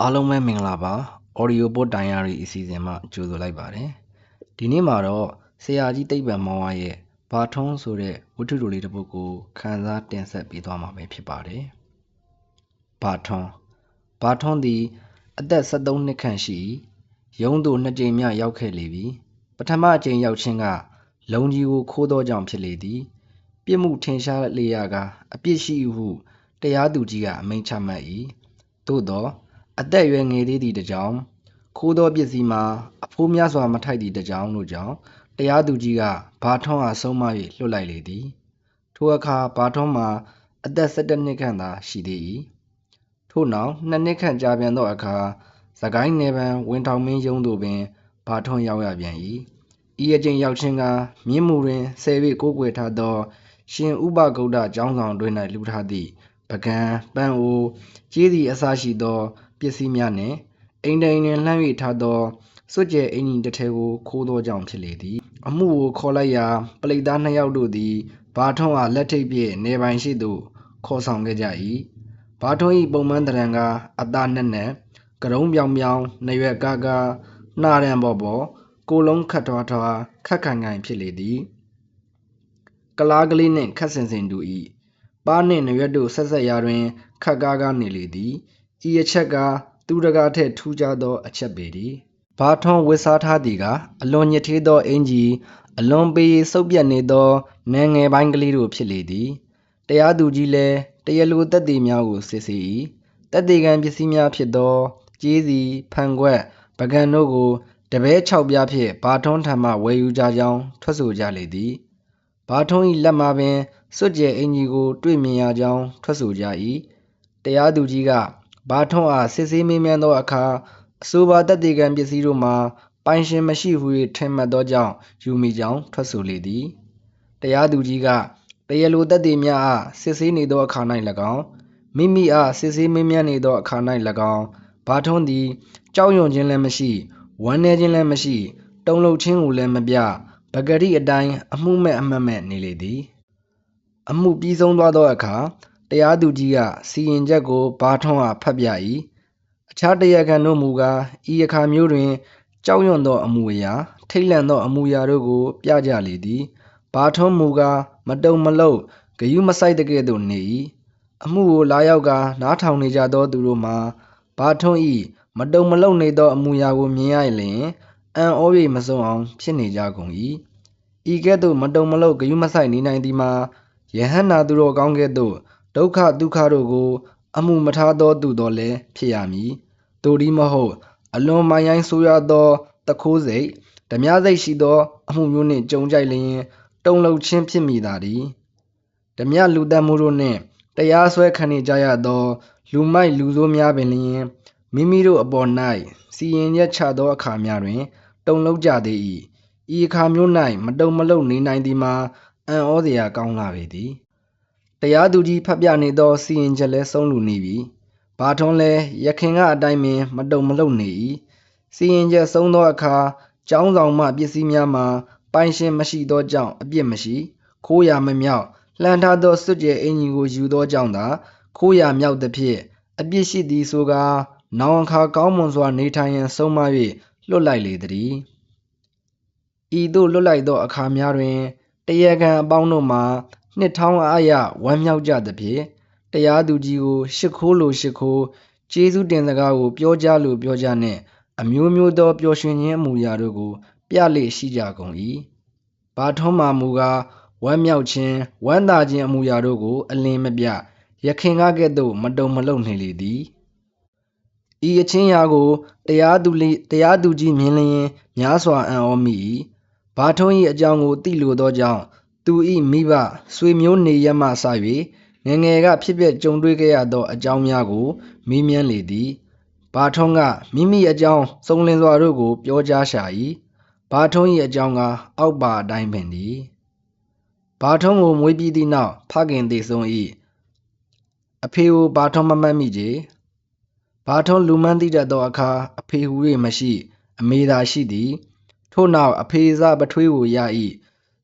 အားလုံးပဲမင်္ဂလာပါ Audio Book Diary အစီအစဉ်မှကြိုဆိုလိုက်ပါတယ်ဒီနေ့မှာတော့ဆရာကြီးတိတ်ပံမောင်ဝါရဲ့ဘာထုံးဆိုတဲ့ဝတ္ထုတိုလေးတစ်ပုဒ်ကိုခန်းစားတင်ဆက်ပေးသွားမှာပဲဖြစ်ပါတယ်ဘာထုံးဘာထုံးသည်အသက်73နှစ်ခန့်ရှိရုံးသို့နှစ်ကြိမ်မြောက်ရောက်ခဲ့လေပြီပထမအကြိမ်ရောက်ခြင်းကလုံကြီးကိုခိုးသောကြောင့်ဖြစ်လေသည်ပြစ်မှုထင်ရှားလေရာကအပြစ်ရှိဟုတရားသူကြီးကအမိန့်ချမှတ်၏သို့သော အသက်အရွယ်ငယ်သေးသည့်တကြောင်ခိုးသောပစ္စည်းမှာအဖိုးများစွာမထိုက်သည့်တကြောင်တို့ကြောင့်တရားသူကြီးကဘာထွန်းအားဆုံးမ၍လွှတ်လိုက်လေသည်ထိုအခါဘာထွန်းမှာအသက်17နှစ်ခန့်သာရှိသေး၏ထို့နောက်နှစ်နှစ်ခန့်ကြာပြန်သောအခါသကိုင်းနယ်ပန်ဝင်ထောင်မင်းရုံးသို့ပင်ဘာထွန်းရောက်ရပြန်၏ဤအကျင့်ရောက်ခြင်းကမြင်းမူတွင်ဆယ်၍ကိုးကွယ်ထားသော ရှင်ဥပဂုတ်တကျောင်းဆောင်တွင်၌လူထားသည့်ပကံပန်းအိုကျေးစီအစရှိသောပ စ္စည်းများနှင့်အိမ်တိန်တွင်လှမ်း၍ထားသောစွတ်ကျဲအင်ကြီးတစ်ထဲကိုခိုးသောကြောင့်ဖြစ်လေသည်အမှုကိုခေါ်လိုက်ရာပလိတ်သားနှစ်ယောက်တို့သည်ဘာထွန်းအားလက်ထိပ်ဖြင့်နေပိုင်ရှိသို့ခေါ်ဆောင်ခဲ့ကြ၏ဘာထွန်း၏ပုံမှန်တရံကအသားနဲ့နဲ့ကရုံးပြောင်ပြောင်နှရွက်ကားကားနှာရန်ပေါ်ပေါ်ကိုလုံးခတ်ထွားထွားခက်ခိုင်ခိုင်ဖြစ်လေသည်ကလားကလေးနှင့်ခက်ဆင်ဆင်တူ၏ပါးနှင့်နှရွက်တို့ဆက်ဆက်ရာတွင်ခက်ကားကားနေလေသည် ဤအချက်ကသူတကားထက်ထူးခြားသော အချက်ပေသည်ဘာထွန်းဝစ်စားထားသည်ကအလွန်ညစ်ထေးသောအင်ကြီးအလွန်ပေစုပ်ပြတ်နေသောနငယ်ပိုင်းကလေးတို့ဖြစ်လေသည်တရားသူကြီးလည်းတရားလိုတက်သေးများကိုစစ်ဆေး၏တက်သေးကံပစ္စည်းများဖြစ်သောကြေးစီဖန်ခွက်ပကံတို့ကိုတပည့်၆ပြားဖြင့်ဘာထွန်းထံမှဝယ်ယူကြကြောင်းထွက်ဆိုကြလေသည်ဘာထွန်း၏လက်မှပင်စွတ်ကျဲအင်ကြီးကို တွေ့မြင်ရကြောင်းထွက်ဆိုကြ၏တရားသူကြီးက ဘာထွန်းအားစစ်ဆေးမေးမြန်းသောအခါ အဆိုပါတက်သေးကံပစ္စည်းတို့မှာ ပိုင်ရှင်မရှိဟု၍ထင်မှတ်သောကြောင့် ယူမိကြောင်း ထွက်ဆိုလေသည် တရားသူကြီးက တရားလိုတက်သေးများအား စစ်ဆေးနေသောအခါ၌၎င်း မိမိအား စစ်ဆေးမေးမြန်းနေသောအခါ၌၎င်း ဘာထွန်းသည် ကြောက်ရွံ့ခြင်းလည်းမရှိ ဝမ်းနည်းခြင်းလည်းမရှိ တုန်လှုပ်ခြင်းကိုလည်းမပြပဂရိအတိုင်း အမှုမဲ့အမှတ်မဲ့ နေလေသည် အမှုပြီးဆုံးသွားသောအခါ တရားသူကြီးက စီရင်ချက်ကို ဘာထွန်းအားဖတ်ပြ၏အခြားတရားခံတို့မူကား ဤအခါမျိုးတွင် ကြောက်ရွံ့သောအမှုအရာ ထိတ်လန့်သောအမှုအရာတို့ကို ပြကြလေသည် ဘာထွန်းမူကား မတုံမလုတ်ဂယုမဆိုင်တဲ့ကဲ့သို့နေ၏အမှုကိုလာရောက်ကနားထောင်နေကြသောသူတို့မှာ ဘာထွန်း၏မတုံမလုတ်နေသော အမှုရာကိုမြင်ရလျင် အံ့ဩ၍မစုံအောင် ဖြစ်နေကြကုန်၏ဤကဲ့သို့ မတုံမလုတ်ဂယုမဆိုင်နေနိုင်သည်မှာယဟန္တာသူတော်ကောင်းကဲ့သို့ ဒုက္ခဒုက္ခတို့ကို အမှုမထားသောသူတော်လည်းဖြစ်ရမည်တို့ဒီမဟုတ် အလွန်မိုင်းရိုင်းဆိုးရသောတခိုးစိတ်ဓမြစိတ်ရှိသောအမှုမျိုးနှင့်ကြုံကြိုက်လျင်တုံလှုပ်ခြင်းဖြစ်မိသာသည်ဓမြလူတတ်မှုတို့နှင့်တရားစွဲခံနေကြရသော လူမိုက်လူဆိုးများပင်လျင်မိမိတို့အပေါ်၌စီရင်ရက်ချသောအခါများတွင် တုံလှုပ်ကြသေး၏ဤအခါမျိုး၌မတုံမလုတ်နေနိုင်သည်မှာအံ့ဩစရာကောင်းလာပေသည် တရားသူကြီးဖတ်ပြနေသောစီရင်ချက်လဲဆုံးလူနေပြီဘာထွန်းလဲရခင်ကအတိုင်းပင်မတုံမလုတ်နေ၏စီရင်ချက်ဆုံးသောအခါကျောင်းဆောင်မှပစ္စည်းများမှာပိုင်ရှင်မရှိသောကြောင့်အပြစ်မရှိခိုးရမမြောက်လှန်ထားသောစွတ်ကျဲအင်ကြီးကိုယူသောကြောင့်သာခိုးရမြောက်သဖြင့်အပြစ်ရှိသည်ဆိုကားနောင်အခါကောင်းမွန်စွာနေထိုင်ရန်ဆုံးမ၍လွတ်လိုက်လေသည်ဤသို့လွတ်လိုက်သောအခါများတွင်တရားခံအပေါင်းတို့မှာ နှစ်ထောင်းအားရဝမ်းမြောက်ကြသဖြင့်တရားသူကြီးကိုရှ िख ိုးလိုရှ िख ိုးကျေးဇူးတင်စကားကို ပြောကြလိုပြောကြနှင့် အမျိုးမျိုးသောပျော်ရွှင်ခြင်းအမူအရာတို့ကို ပြလေရှိကြကုန်၏ဘာထွန်းမာမူကားဝမ်းမြောက်ခြင်းဝမ်းသာခြင်းအမူအရာတို့ကို အလင်းမပြရခင်ကကဲ့သို့မတုံမလုံနေလေသည်ဤအချင်းရာကိုတရားသူတရားသူကြီးမြင်လျင်များစွာအံ့ဩမိ၏ဘာထွန်း၏အကြောင်းကိုသိလိုသောကြောင့် သူ၏မိဘဆွေမျိုးနေရမှစ၍ငငယ်ကဖြစ်ပျက်ကြုံတွေ့ခဲ့ရသောအကြောင်းများကိုမေးမြန်းလေသည်ဘာထွန်းကမိမိအကြောင်းစုံလင်စွာတို့ကို ပြောကြားရှာ၏ဘာထွန်း၏အကြောင်းကအောက်ပါအတိုင်းပင်သည်ဘာထွန်းကိုမွေးပြီးသည့်နောက်ဖခင်သေဆုံး၏အဖေကိုဘာထွန်းမမှတ်မိကြဘာထွန်းလူမှန်းသိတတ်သောအခါအဖေဟူ၍မရှိ အမေသာရှိသည် ထို့နောက်အဖေစားပထွေးကိုရ၏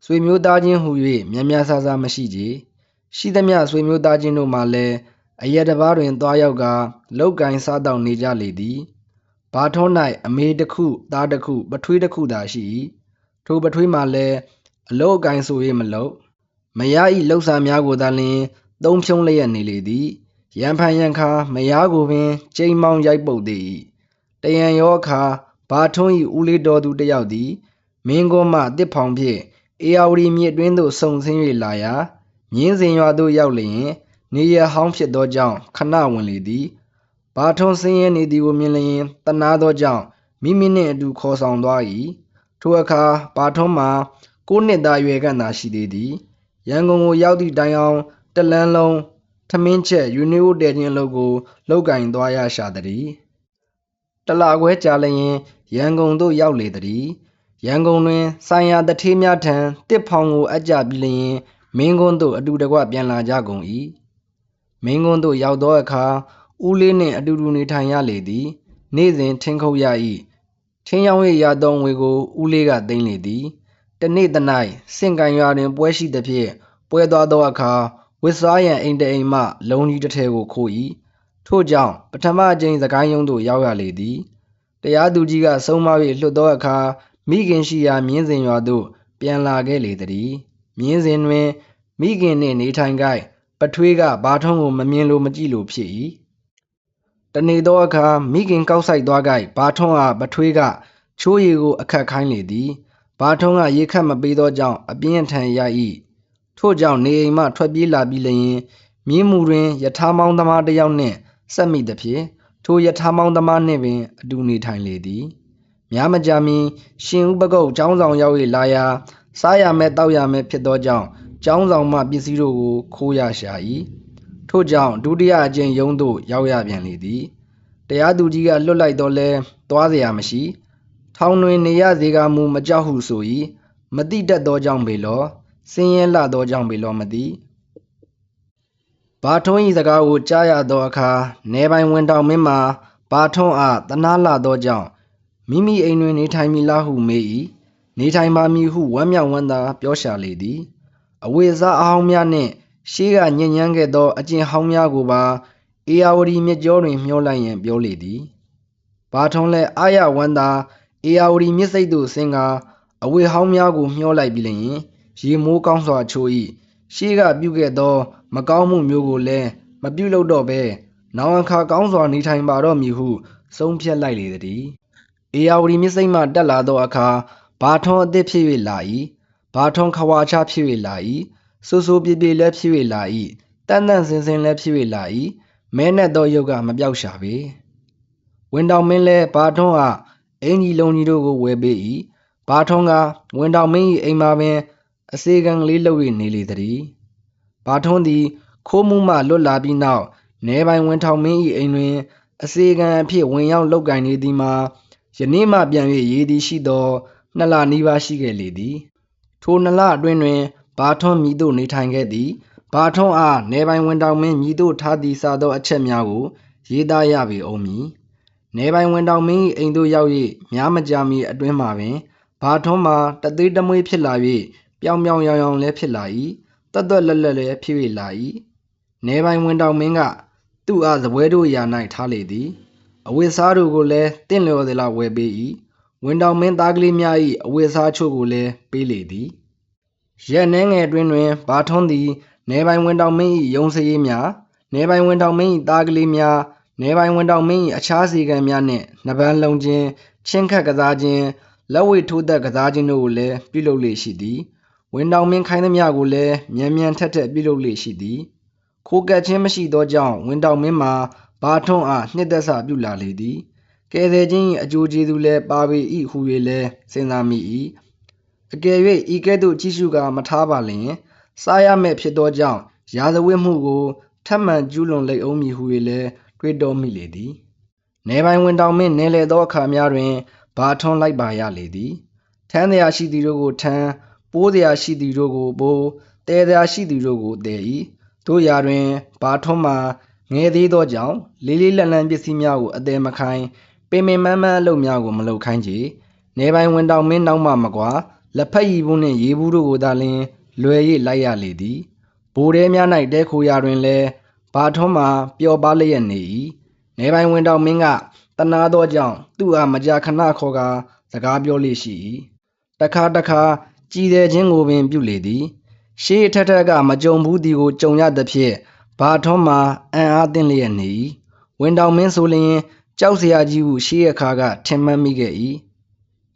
ဆွေမျိုးသားချင်းဟူ၍များများဆဆမရှိကြ။ရှိသမျှဆွေမျိုးသားချင်းတို့မှလည်းအရက်တစ်ပါးတွင်သွားရောက်ကလောက်ကင်စားတောက်နေကြလေသည်။ဘာထုံး၌အမေတစ်ခုသားတစ်ခုပထွေးတစ်ခုသာရှိ။ထိုပထွေးမှလည်းအလောက်ကင်ဆို၍မလောက်။မယားဤလှုပ်ဆောင်များကိုသာလျှင်သုံးဖြုံးလျက်နေလေသည်။ရန်ဖန်ရန်ခါမယားကိုပင်ကျိန်မောင်းရိုက်ပုတ်သည်။တယံရောအခါဘာထုံးဤဦးလေးတော်သူတယောက်သည်မင်းကောမှတစ်ဖောင်ဖြင့် အေယာဝတီမြစ်တွင်းသို့ဆုံဆင်း၍လာရာမြင်းစင်ရွာသို့ရောက်လျင် နေရဟောင်းဖြစ်သောကြောင့်ခဏဝင်လေသည်ဘာထွန်းဆင်းရဲနေသည်ကိုမြင်လျင်တနာသောကြောင့်မိမိနှင့်အတူခေါ်ဆောင်သွား၏ထိုအခါဘာထွန်းမှာကိုးနှစ်သားရွယ်ကန့်သာရှိသေးသည်ရန်ကုန်ကိုရောက်သည့်တိုင်အောင်တလန်းလုံးထမင်းချက်ယူနီဝတဲချင်းအလုပ်ကိုလောက်ကင်သွားရရှာသည်တလခွဲကြာလျင်ရန်ကုန်သို့ရောက်လေသည် ရန်ကုန်တွင် ဆိုင်ရာတထေးများထံတစ်ဖောင်ကို အပ်ကြပြီးလျင် မင်းကွန်းသို့ အတူတကွ ပြန်လာကြကုန်၏မင်းကွန်းသို့ ရောက်သောအခါ ဦးလေးနှင့် အတူတူနေထိုင်ရလေသည် နေ့စဉ် ထင်းခုတ်ရ၏ထင်းရောင်း၍ရသောငွေကို ဦးလေးက သိမ်းလေသည်တနေ့တ၌စင်ကန်ရွာတွင် ပွဲရှိသဖြင့် ပွဲသွားသောအခါဝစ်စားရန် အိမ်တအိမ်မှ လုံကြီးတစ်ထည်ကို ခိုး၏ထို့ကြောင့် ပထမအကြိမ်စကိုင်းရုံးသို့ ရောက်ရလေသည် တရားသူကြီးက ဆုံးမ၍လွှတ်သောအခါ မိခင်ရှိရာမြင်းစင်ရွာသို့ ပြန်လာခဲ့လေသည်မြင်းစင်တွင် မိခင်နှင့်နေထိုင်ကြိုက်ပထွေးကဘာထုံးကိုမမြင်လိုမကြည့်လိုဖြစ်၏တနေ့သောအခါမိခင်ကောက်ဆိုင်သွားကြိုက်ဘာထုံးအားပထွေးကချိုးရည်ကိုအခက်ခိုင်းလေသည်ဘာထုံးကရေခတ်မပေးသောကြောင့်အပြင်းအထန်ရ၏ထို့ကြောင့်နေအိမ်မှထွက်ပြေးလာပြီးလျင်မြင်းမူတွင်ယထာမောင်းသမားတစ်ယောက်နှင့်ဆက်မိသဖြင့်ထိုယထာမောင်းသမားနှင့်ပင်အတူနေထိုင်လေသည် များမကြာမီရှင်ဥပကုတ်ចောင်းဆောင်ရောက်၍လာရာစားရမဲ့တောက်ရမဲ့ဖြစ်သောကြောင့်ចောင်းဆောင်မှပစ္စည်းတို့ကိုခိုးရရှာ၏ထို့ကြောင့်ဒုတိယအကြိမ်ရုံးသို့ရောက်ရပြန်လေသည်တရားသူကြီးကလွတ်လိုက်တော့လဲသွားเสียမရှိထောင်တွင်နေရစေကမူမကြောက်ဟုဆို၏မတိတတ်သောကြောင့်ပေလောစင်းရဲလှသောကြောင့်ပေလောမသိဘာထွန်း၏စကားကိုကြားရသောအခါနေပိုင်ဝင်တောင်မင်းမှာဘာထွန်းအားတနာလှသောကြောင့် မိမိအိမ်တွင်နေထိုင်မိလားဟုမေး၏နေထိုင်ပါမည်ဟုဝမ်းမြောက်ဝမ်းသာပြောရှာလေသည်အဝေစားအဟောင်းများနှင့်ရှေးကညဉ့်ညမ်းခဲ့သောအကျင့်ဟောင်းများကိုပါအေယာဝတီမြစ်ကြောတွင်မျောလိုက်ရန်ပြောလေသည်ဘာထွန်းလည်းအာရဝမ်းသာအေယာဝတီမြစ်စိတ်သို့ဆင်းကာအဝေဟောင်းများကိုမျောလိုက်ပြီးလျင်ရေမိုးကောင်းစွာချိုး၏ရှေးကပြုခဲ့သော မကောင်းမှုမျိုးကိုလည်းမပြုလုပ်တော့ဘဲနောင်အခါကောင်းစွာနေထိုင်ပါတော့မည်ဟုဆုံးဖြတ်လိုက်လေသည် အေယာဝတီမြစ်စိတ်မှတက်လာသောအခါဘာထွန်းအသစ်ဖြစ်၍လာ၏ဘာထွန်းခဝါချဖြစ်၍လာ၏ဆူဆူပြေပြေလည်းဖြစ်၍လာ၏တန်တန်စင်စင်လည်းဖြစ်၍လာ၏မဲနဲ့သောရုပ်ကမပြောက်ရှာပေဝင်တောင်မင်းလည်းဘာထွန်းအားအင်ကြီးလုံးကြီးတို့ကိုဝယ်ပေး၏ဘာထွန်းကဝင်တောင်မင်း၏အိမ်မှာပင်အစေခံကလေးလှုပ်၍နေလေသည်ဘာထွန်းသည်ခိုးမှုမှလွတ်လာပြီးနောက်နေပိုင်ဝင်ထောင်မင်း၏အိမ်တွင် အစေခံအဖြစ်ဝင်ရောက်လောက်ကင်နေသည်မှာ ယနေ့မှပြန်၍ရေးသည်ရှိသောနှစ်လနီးပါးရှိခဲ့လေသည် ထိုနှစ်လအတွင်းတွင်ဘာထွန်းမြည်သို့နေထိုင်ခဲ့သည်ဘာထွန်းအားနေပိုင်ဝင်တောင်မင်းမြည်သို့ထားသည်စသောအချက်များကိုရေးသားရပေအောင်မည်နေပိုင်ဝင်တောင်မင်း၏အိမ်သို့ရောက်၍များမကြာမီအတွင်းမှာပင်ဘာထွန်းမှာတသေးတမွေးဖြစ်လာ၍ပြောင်ပြောင်ရောင်ရောင်လည်းဖြစ်လာ၏တတ်တွက်လက်လက်လည်းဖြစ်၍လာ၏နေပိုင်ဝင်တောင်မင်းကသူ့အားသပွဲတို့ရာ၌ထားလေသည် အဝိစားတို့ကိုလည်းတင့်လျော်သလားဝယ်ပေး၏ဝင်တောင်မင်းသားကလေးများ၏အဝိစားချို့ကိုလည်းပေးလေသည်ရက်နှဲငယ်တွင်တွင်ဘာထွန်းသည်နေပိုင်ဝင်တောင်မင်း၏ယုံစရေးများနေပိုင်ဝင်တောင်မင်း၏သားကလေးများနေပိုင်ဝင်တောင်မင်း၏အခြားစီကံများနှင့်နှပန်းလုံးခြင်းချင်းခတ်ကစားခြင်းလက်ဝဲထိုးသက်ကစားခြင်းတို့ကိုလည်းပြုလုပ်လေရှိသည်ဝင်တောင်မင်းခိုင်းသမျှကိုလည်းမြန်မြန်ထက်ထက်ပြုလုပ်လေရှိသည်ခိုးကက်ခြင်းမရှိသောကြောင့်ဝင်တောင်မင်းမှာ ဘာထွန်းအားနှစ်သက်စာပြုလာလေသည်ကဲဆယ်ခြင်းအကျိုးကျေးဇူးလည်းပါပေ၏ဟူ၍လည်းစဉ်းစားမိ၏အကယ်၍ဤကဲ့သို့ကြည့်ရှုကာမထားပါလျင်စားရမဲ့ဖြစ်သောကြောင့်ရာဇဝတ်မှုကိုထပ်မံကျူးလွန်လိမ့်အောင်မည်ဟူ၍လည်းတွေးတောမိလေသည်နေပိုင်ဝင်တောင်မင်းနေလေသောအခါများတွင်ဘာထွန်းလိုက်ပါရလေသည်ထမ်းတရားရှိသည်တို့ကိုထမ်းပိုးတရားရှိသည်တို့ကိုပိုးတဲတရားရှိသည်တို့ကိုတဲ၏တို့ရာတွင်ဘာထွန်းမှာ ငယ်သေးသောကြောင့်လေးလေးလံလံပစ္စည်းများကိုအသေးမခိုင်းပင်ပင်မန်းမန်းအလုပ်များကိုမလုပ်ခိုင်းကြနေပိုင်ဝင်တောင်မင်းနောက်မှမကွာလက်ဖက်ရည်ဘူးနှင့်ရေဘူးတို့ကိုသာလျှင်လွယ်၍လိုက်ရလေသည်ဘိုးတဲများ၌တဲခိုရာတွင်လည်းဘာထွန်းမှာပျော်ပါလျက်နေ၏နေပိုင်ဝင်တော်မင်းကတနာသောကြောင့်သူ့အားမကြာခဏခေါ်ကာစကားပြောလေးရှိ၏တခါတခါကြည်တယ်ခြင်းကိုပင်ပြုလေသည်ရှေးထက်ထက်ကမကြုံဘူးသည်ကိုကြုံရသဖြင့် ဘာထွန်းမှာအံ့အားသင့်လျက်နေ၏ဝင်တော်မင်းဆိုလျင်ကြောက်စရာကြီးဟုရှေးအခါကထင်မှတ်မိခဲ့၏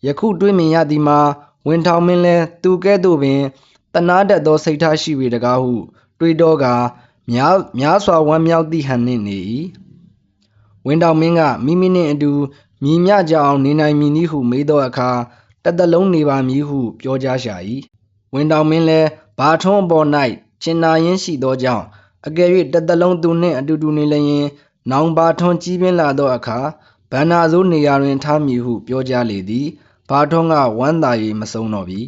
ယခုတွေးမြင်ရသည်မှာဝင်ထောင်မင်းလဲသူကဲ့သို့ပင်တနာတတ်သောစိတ်ထားရှိပေတကားဟု တွေးတော့ကများများစွာဝမ်းမြောက်သည့်ဟန်နှင့်နေ၏ဝင်တောင်မင်းကမိမိနှင့်အတူမြည်မြကြအောင်နေနိုင်မည်နည်းဟုမေးသောအခါတစ်သက်လုံးနေပါမည်ဟုပြောကြားရှာ၏ဝင်တောင်မင်းလည်းဘာထွန်းအပေါ်၌ကျင်နာရင်းရှိသောကြောင့် အကယ်၍တစ်သက်လုံးသူနှင့်အတူတူနေလျင်နောင်ဘာထွန်းကြီးပြင်းလာသောအခါဗန္နာစိုးနေရာတွင်ထားမည်ဟုပြောကြားလေသည်ဘာထွန်းကဝမ်းသာ၍မဆုံးတော့ပြီ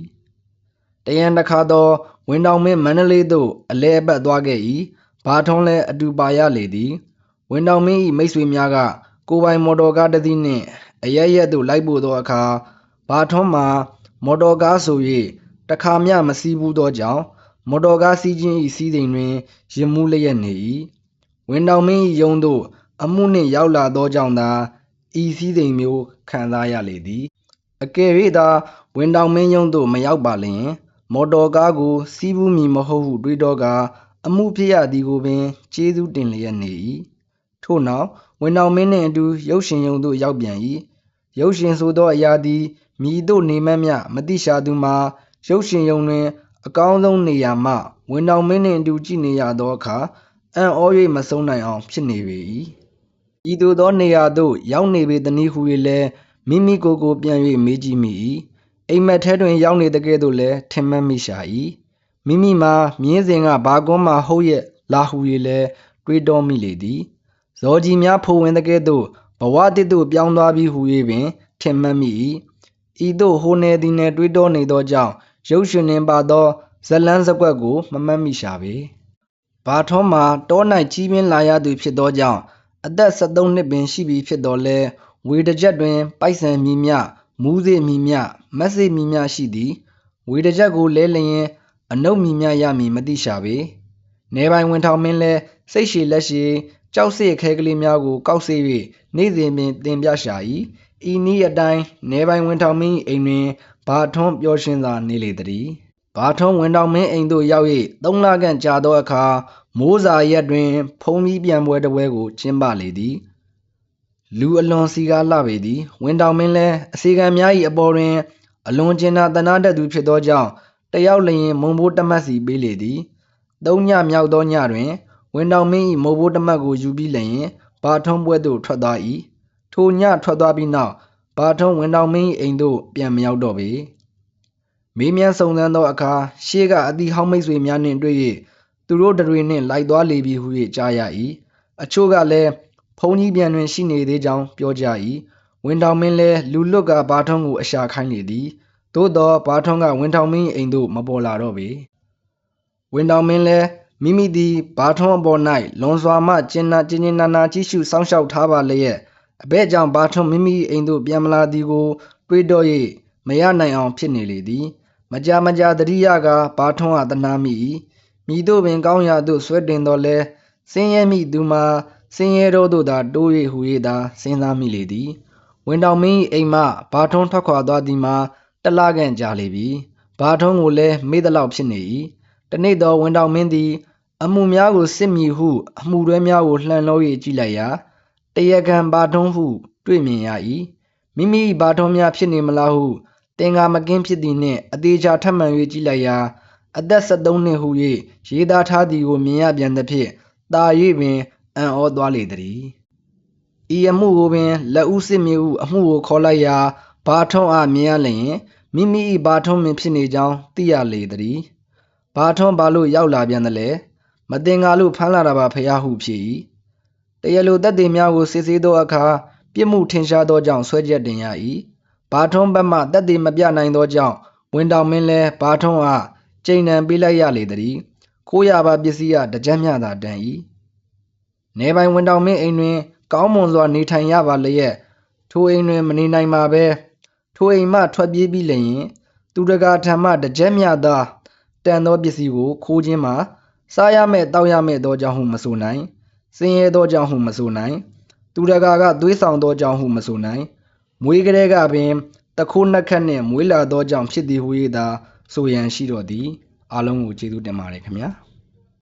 တရန်တစ်ခါတော့ဝင်တောင်မင်းမန္တလေးသို့အလဲအပတ်သွားခဲ့၏ဘာထုံးလည်းအတူပါရလေသည်ဝင်တောင်မင်း၏မိတ်ဆွေများကကိုယ်ပိုင်မော်တော်ကားတစ်စီးနှင့်အရရက်သို့လိုက်ပို့သောအခါဘာထုံးမှာမော်တော်ကားဆို၍တခါမျှမစီးဘူးသောကြောင့် မော်တော်ကားစီးခြင်း၏စီးစိမ်တွင်ရင်မှုလျက်နေ၏ဝင်တောင်မင်း၏ယုံသို့ အမှုနှင့်ရောက်လာသောကြောင့်သာဤစည်းစိမ်မျိုးခံစားရလေသည်အကယ်၍သာဝင်တောင်မင်းယုံသို့မရောက်ပါလျင် မော်တော်ကားကို စီးဘူးမည်မဟုတ်ဟုတွေးတော့ကအမှုဖြစ်ရသည်ကိုပင်ကျေးဇူးတင်လျက်နေ၏ထို့နောက်ဝင်တောင်မင်းနှင့်အတူရုပ်ရှင်ယုံသို့ရောက်ပြန်၏ရုပ်ရှင်ဆိုသောအရာသည်မြည်သို့နေမက်မျှမတိရှာသူမှာရုပ်ရှင်ယုံတွင် အကောင်းဆုံးနေရာမှဝင်တောင်မင်းနှင့်အတူကြည့်နေရသောအခါအံ့ဩ၍မဆုံးနိုင်အောင် ဖြစ်နေပေ၏ဤသို့သောနေရာသို့ ရောက်နေပေသည်နည်းဟု၍လည်းမိမိကိုယ်ကိုပြန်၍မေးကြည့်မိ၏အိမ်မက်ထဲတွင် ရောက်နေတကဲ့သို့လည်းထင်မှတ်မိရှာ၏မိမိမှာမြင်းစဉ်ကဘာကွန်းမှာဟုတ်ရဲ့လာဟု၍လည်းတွေးတောမိလေသည်ဇော်ကြီးများဖိုဝင်တကဲ့သို့ဘဝတစ်သို့ပြောင်းသွားပြီးဟု၍ပင်ထင်မှတ်မိ၏ဤသို့ဟိုနေသည်နှင့်တွေးတောနေသောကြောင့် ရုပ်ရှင်နှင်ပါသောဇလန်းစကွက်ကိုမမှတ်မိရှာပေဘာထွန်းမှာတော၌ကြီးပြင်းလာရသူဖြစ်သောကြောင့်အသက်73နှစ်ပင်ရှိပြီဖြစ်တော်လဲဝေတစ်ချက်တွင် ပိုက်ဆံမြည်မြမူးစေမြည်မြမက်စေမြည်မြရှိသည်ဝေတစ်ချက်ကိုလဲလျင်အနုတ်မြည်မြရမည်မသိရှာပေနေပိုင်ဝင်ထောင်မင်းလဲစိတ်ရှည်လက်ရှည်ကြောက်စစ်ခဲကလေးများကိုကောက်စေ၍နေ့စဉ်ပင်တင်ပြရှာ၏ဤနည်းအတိုင်းနေပိုင်ဝင်ထောင်မင်း၏အိမ်တွင် ဘာထွန်းပျော်ရွှင်စွာနေလေသည်ဘာထွန်းဝင်ထောင်မင်းအိမ်သို့ရောက်၍သုံးလခန့်ကြာသောအခါမိုးစာရက်တွင် ဖုံးပြီးပြန်ပွဲတစ်ပွဲကိုကျင်းပလေသည်လူအလွန်စီကားလှပေသည်ဝင်တောင်မင်းလဲအစီကံများ၏အပေါ်တွင် အလွန်ကျင်နာတနာတတ်သူဖြစ်သောကြောင့်တယောက်လျင်မုံဘိုးတမတ်စီပေးလေသည်သုံးညမြောက်သောညတွင် ဝင်တောင်မင်း၏မုံဘိုးတမတ်ကိုယူပြီးလျင်ဘာထုံးပွဲသို့ထွက်သွား၏ထိုညထွက်သွားပြီးနောက် ဘာထုံးဝင်တောင်မင်း၏အိမ်သို့ပြန်မရောက်တော့ပေမေးမြန်းစုံစမ်းသောအခါရှေးကအသည့်ဟောင်းမိတ်ဆွေများနှင့်တွေ့၍သူတို့တွေနှင့်လိုက်သွားလေပြီဟု၍ကြားရ၏အချို့ကလည်းဖုန်ကြီးပြန်တွင်ရှိနေသေးကြောင်းပြောကြ၏ဝင်တောင်မင်းလည်းလူလွတ်ကဘာထုံးကိုအရှာခိုင်းလေသည်သို့သောဘာထုံးကဝင်တောင်မင်း၏အိမ်သို့မပေါ်လာတော့ပေဝင်တောင်မင်းလည်းမိမိသည်ဘာထုံးအပေါ်၌လွန်စွာမှကျင်နာကျင်ကျင်နာနာကြည့်ရှုစောင့်ရှောက်ထားပါလျက် အဘဲကြောင့်ဘာထုံးမိမိ၏အိမ်သို့ပြန်မလာသည်ကို တွေးတော့၍မရနိုင်အောင်ဖြစ်နေလေသည် မကြာမကြာတတိယကဘာထုံးအားတနာမိ၏မိတို့ပင်ကောင်းရာသို့ဆွဲတင်တော်လဲစင်းရဲမိသူမှာစင်းရဲတော့သို့သာတိုး၍ဟူ၍သာစဉ်းစားမိလေသည်ဝင်တောင်မင်း၏အိမ်မှဘာထုံးထွက်ခွာသွားသည်မှာတလခန့်ကြာလေပြီဘာထုံးကိုလည်းမေ့သလောက်ဖြစ်နေ၏တနေ့သောဝင်တောင်မင်းသည် အမှုများကိုစစ်မိဟု အမှုတွဲများကိုလှန်လို့၍ကြည့်လိုက်ရာ တရကံဘာထုံးဟု တွေ့မြင်ရ၏မိမိဘာထုံးများဖြစ်နေမလားဟုတင်ကာမကင်းဖြစ်သည်နှင့်အသေးချာထပ်မံ၍ကြည့်လိုက်ရာအသက်73နှစ်ဟု၍ရေးသားထားသည်ကိုမြင်ရပြန်သဖြင့်တာ၍ပင်အံ့ဩသွားလေသည်ဤအမှုကိုပင်လက်ဦးစစ်မြေဦးအမှုကိုခေါ်လိုက်ရာဘာထုံးအားမြင်ရလျင်မိမိ၏ဘာထုံးပင်ဖြစ်နေကြောင်းသိရလေသည်ဘာထုံးဘာလို့ရောက်လာပြန်သလဲမတင်ကားလို့ဖမ်းလာတာပါဖះဟုဖြစ်၏ တရလိုတက်တင်များကိုစစ်ဆေးသောအခါပြစ်မှုထင်ရှားသောကြောင့်ဆွဲချက်တင်ရ၏ဘာထုံးဘက်မှတက်တင်မပြနိုင်သောကြောင့်ဝင်တောင်မင်းလဲဘာထုံးအားကျိန်နံပေးလိုက်ရလေသည်ခိုးရပါပစ္စည်းကတကြက်မြသာတန်၏နေပိုင်ဝင်တောင်မင်းအိမ်တွင် ကောင်းမွန်စွာနေထိုင်ရပါလျက်ထိုအိမ်တွင်မနေနိုင်ပါပဲထိုအိမ်မှထွက်ပြေးပြီးလျင် သူတကာထံမှတကြက်မြသာတန်သောပစ္စည်းကိုခိုးခြင်းမှာစားရမဲ့တောက်ရမဲ့သောကြောင့်ဟုမဆိုနိုင် စင်ရဲသောကြောင့်ဟုမဆိုနိုင် သူတကာကသွေးဆောင်သောကြောင့်ဟုမဆိုနိုင်မွေးကလေးကပင်တခိုးနှက်ခတ်နှင့်မွေးလာသောကြောင့်ဖြစ်သည်ဟု၍သာဆိုရန်ရှိတော့သည်အားလုံးကိုကျေးဇူးတင်ပါတယ်ခင်ဗျာ